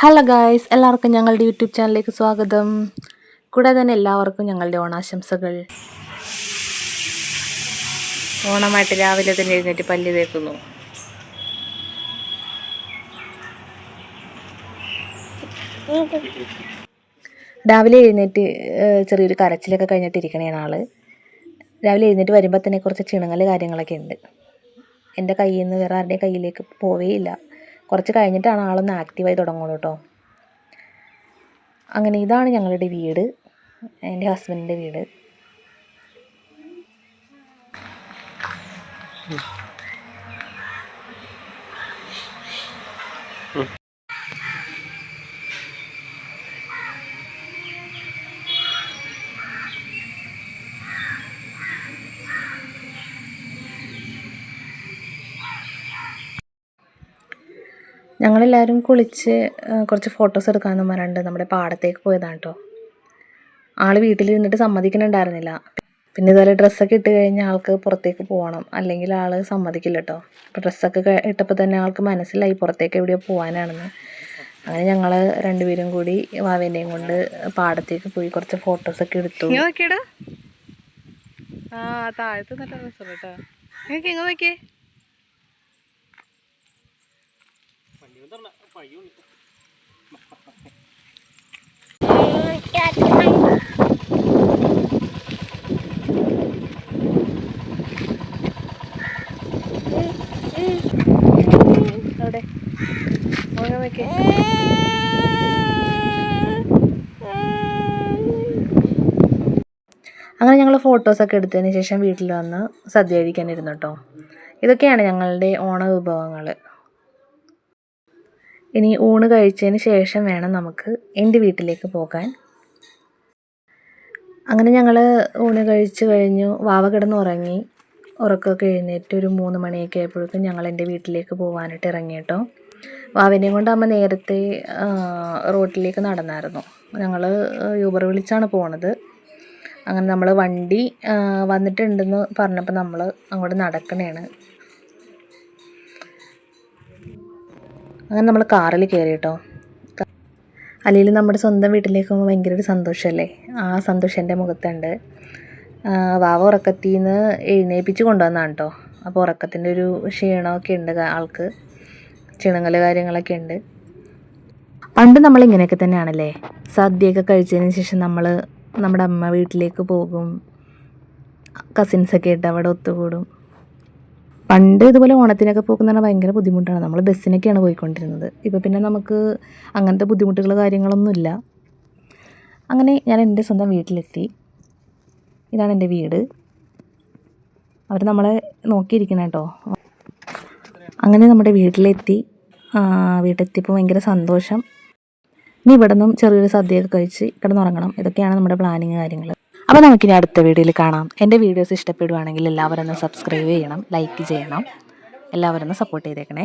Hello guys എല്ലാവർക്കും ഞങ്ങളുടെ YouTube ചാനലിലേക്ക് സ്വാഗതം. കൂടാതെ തന്നെ എല്ലാവർക്കും ഞങ്ങളുടെ ഓണാശംസകൾ. ഓണമായിട്ട് രാവിലെ തന്നെ എഴുന്നേറ്റ് പല്ല് തേക്കുന്നു. രാവിലെ എഴുന്നേറ്റ് ചെറിയൊരു കരച്ചിലൊക്കെ കഴിഞ്ഞിട്ട് ഇരിക്കണേണ് ആൾ. രാവിലെ എഴുന്നേറ്റ് വരുമ്പോൾ തന്നെ കുറച്ച് ക്ഷീണങ്ങൾ കാര്യങ്ങളൊക്കെ ഉണ്ട്. എന്റെ കയ്യിൽ നിന്ന് വേറെ ആരുടെയും കയ്യിലേക്ക് പോവേയില്ല. കുറച്ച് കഴിഞ്ഞിട്ടാണ് ആളൊന്ന് ആക്റ്റീവായി തുടങ്ങുള്ളൂ കേട്ടോ അങ്ങനെ ഇതാണ് ഞങ്ങളുടെ വീട്. എന്റെ ഹസ്ബൻഡിന്റെ വീട്. ഞങ്ങളെല്ലാവരും കുളിച്ച് കുറച്ച് ഫോട്ടോസ് എടുക്കാമെന്ന് പറഞ്ഞിട്ട് നമ്മുടെ പാടത്തേക്ക് പോയതാണ് കേട്ടോ ആൾ വീട്ടിലിരുന്നിട്ട് സമ്മതിക്കുന്നുണ്ടായിരുന്നില്ല. പിന്നെ ഇതുപോലെ ഡ്രസ്സൊക്കെ ഇട്ട് കഴിഞ്ഞാൽ ആൾക്ക് പുറത്തേക്ക് പോകണം. അല്ലെങ്കിൽ ആൾ സമ്മതിക്കില്ല കേട്ടോ അപ്പോൾ ഡ്രസ്സൊക്കെ ഇട്ടപ്പോൾ തന്നെ ആൾക്ക് മനസ്സിലായി പുറത്തേക്ക് എവിടെയോ പോകാനാണെന്ന്. അങ്ങനെ ഞങ്ങൾ രണ്ടുപേരും കൂടി വാവേന്റെയും കൊണ്ട് പാടത്തേക്ക് പോയി കുറച്ച് ഫോട്ടോസൊക്കെ എടുത്തു. ആ താഴത്ത് രസം കേട്ടോ നിങ്ങൾക്ക് എങ്ങനെ നോക്കിയേ. അങ്ങനെ ഞങ്ങൾ ഫോട്ടോസൊക്കെ എടുത്തതിന് ശേഷം വീട്ടിൽ വന്ന് സദ്യ കഴിക്കാനിരുന്നു കേട്ടോ ഇതൊക്കെയാണ് ഞങ്ങളുടെ ഓണ വിഭവങ്ങൾ ഇനി ഊണ് കഴിച്ചതിന് ശേഷം വേണം നമുക്ക് എന്റെ വീട്ടിലേക്ക് പോകാൻ. അങ്ങനെ ഞങ്ങൾ ഊണ് കഴിച്ച് കഴിഞ്ഞു. വാവ കിടന്ന് ഉറങ്ങി. ഉറക്കമൊക്കെ എഴുന്നേറ്റ് ഒരു മൂന്ന് മണിയൊക്കെ ആയപ്പോഴേക്കും ഞങ്ങൾ എന്റെ വീട്ടിലേക്ക് പോകാനായിട്ട് ഇറങ്ങി കേട്ടോ. വാവിനെയും കൊണ്ട് അമ്മ നേരത്തെ റോട്ടിലേക്ക് നടന്നായിരുന്നു. ഞങ്ങൾ യൂബർ വിളിച്ചാണ് പോണത്. അങ്ങനെ നമ്മൾ വണ്ടി വന്നിട്ടുണ്ടെന്ന് പറഞ്ഞപ്പോൾ നമ്മൾ അങ്ങോട്ട് നടക്കണേണ്. അങ്ങനെ നമ്മൾ കാറിൽ കയറി കേട്ടോ അല്ലെങ്കിൽ നമ്മുടെ സ്വന്തം വീട്ടിലേക്ക് പോകുമ്പോൾ ഭയങ്കര ഒരു സന്തോഷമല്ലേ ആ സന്തോഷം എന്റെ മുഖത്തുണ്ട്. വാവ ഉറക്കത്തിൽ നിന്ന് എഴുന്നേൽപ്പിച്ച് കൊണ്ടുവന്നാണ് കേട്ടോ അപ്പോൾ ഉറക്കത്തിന്റെ ഒരു ക്ഷീണമൊക്കെ ഉണ്ട് ആൾക്ക്. ക്ഷീണങ്ങൾ കാര്യങ്ങളൊക്കെ ഉണ്ട്. പണ്ട് നമ്മൾ ഇങ്ങനെയൊക്കെ തന്നെയാണല്ലേ? സദ്യയൊക്കെ കഴിച്ചതിന് ശേഷം നമ്മൾ നമ്മുടെ അമ്മ വീട്ടിലേക്ക് പോകും. കസിൻസൊക്കെ ആയിട്ട് അവിടെ ഒത്തുകൂടും. പണ്ട് ഇതുപോലെ ഓണത്തിനൊക്കെ പോകുന്ന ഭയങ്കര ബുദ്ധിമുട്ടാണ്. നമ്മൾ ബസ്സിനൊക്കെയാണ് പോയിക്കൊണ്ടിരുന്നത്. ഇപ്പോൾ പിന്നെ നമുക്ക് അങ്ങനത്തെ ബുദ്ധിമുട്ടുകൾ കാര്യങ്ങളൊന്നുമില്ല. അങ്ങനെ ഞാൻ എന്റെ സ്വന്തം വീട്ടിലെത്തി. ഇതാണ് എന്റെ വീട്. അവർ നമ്മളെ നോക്കിയിരിക്കണം കേട്ടോ. അങ്ങനെ നമ്മുടെ വീട്ടിലെത്തി. വീട്ടിലെത്തിയപ്പോൾ ഭയങ്കര സന്തോഷം. ഇനി ഇവിടെ നിന്നും ചെറിയൊരു സദ്യയൊക്കെ കഴിച്ച് കിടന്നുറങ്ങണം. ഇതൊക്കെയാണ് നമ്മുടെ പ്ലാനിങ് കാര്യങ്ങൾ അപ്പോൾ നമുക്കിനി അടുത്ത വീഡിയോയിൽ കാണാം. എന്റെ വീഡിയോസ് ഇഷ്ടപ്പെടുവാണെങ്കിൽ എല്ലാവരും ഒന്ന് സബ്സ്ക്രൈബ് ചെയ്യണം ലൈക്ക് ചെയ്യണം. എല്ലാവരും ഒന്ന് സപ്പോർട്ട് ചെയ്തേക്കണേ.